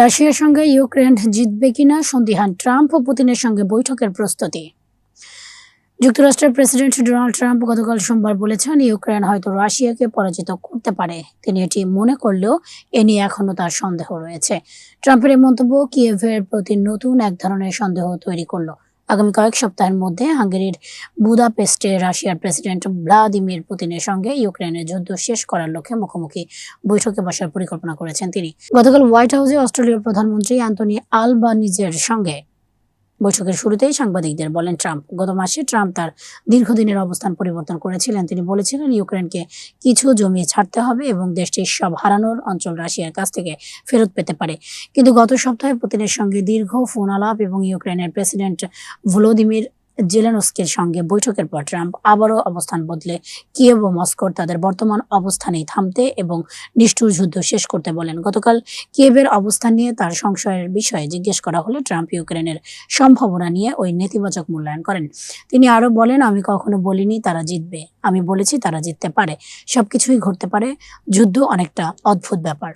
রাশিয়ার সঙ্গে ইউক্রেন জিতবে কিনা সন্দিহান ট্রাম্প ও পুতিনের সঙ্গে বৈঠকের প্রস্তুতি। যুক্তরাষ্ট্রের প্রেসিডেন্ট ডোনাল্ড ট্রাম্প গতকাল সোমবার বলেছেন, ইউক্রেন হয়তো রাশিয়াকে পরাজিত করতে পারে। তিনি এটি মনে করলেও এ নিয়ে এখনও তার সন্দেহ রয়েছে। ট্রাম্পের এই মন্তব্য কিয়েভের প্রতি নতুন এক ধরনের সন্দেহ তৈরি করল। আগামী কয়েক সপ্তাহের মধ্যে হাঙ্গেরির বুদাপেস্টে রাশিয়ার প্রেসিডেন্ট ভ্লাদিমির পুতিনের সঙ্গে ইউক্রেনের যুদ্ধ শেষ করার লক্ষ্যে মুখোমুখি বৈঠকে বসার পরিকল্পনা করেছেন তিনি। গতকাল হোয়াইট হাউসে অস্ট্রেলীয় প্রধানমন্ত্রী অ্যান্টনি আলবানিজের সঙ্গে বৈঠকের শুরুতেই সাংবাদিকদের বলেন ট্রাম্প, গত মাসে ট্রাম্প তার দীর্ঘদিনের অবস্থান পরিবর্তন করেছিলেন। তিনি বলেছিলেন, ইউক্রেনকে কিছু জমি ছাড়তে হবে এবং দেশটির সব হারানোর অঞ্চল রাশিয়ার কাছ থেকে ফেরত পেতে পারে। কিন্তু গত সপ্তাহে পুতিনের সঙ্গে দীর্ঘ ফোন আলাপ এবং ইউক্রেনের প্রেসিডেন্ট ভলোদিমির জেলেনস্কির সঙ্গে বৈঠকের পর ট্রাম্প আবারও অবস্থান বদলে কিয়েভ ও মস্কোর তাদের বর্তমান অবস্থানেই থামতে এবং নিষ্ঠুর যুদ্ধ শেষ করতে বলেন। গতকাল কিয়েভের অবস্থান নিয়ে তার সংশয়ের বিষয়ে জিজ্ঞেস করা হলে ট্রাম্প ইউক্রেনের সম্ভাবনা নিয়ে ওই নেতিবাচক মূল্যায়ন করেন। তিনি আরও বলেন, আমি কখনো বলিনি তারা জিতবে। আমি বলেছি তারা জিততে পারে। সবকিছুই ঘটতে পারে। যুদ্ধ অনেকটা অদ্ভুত ব্যাপার।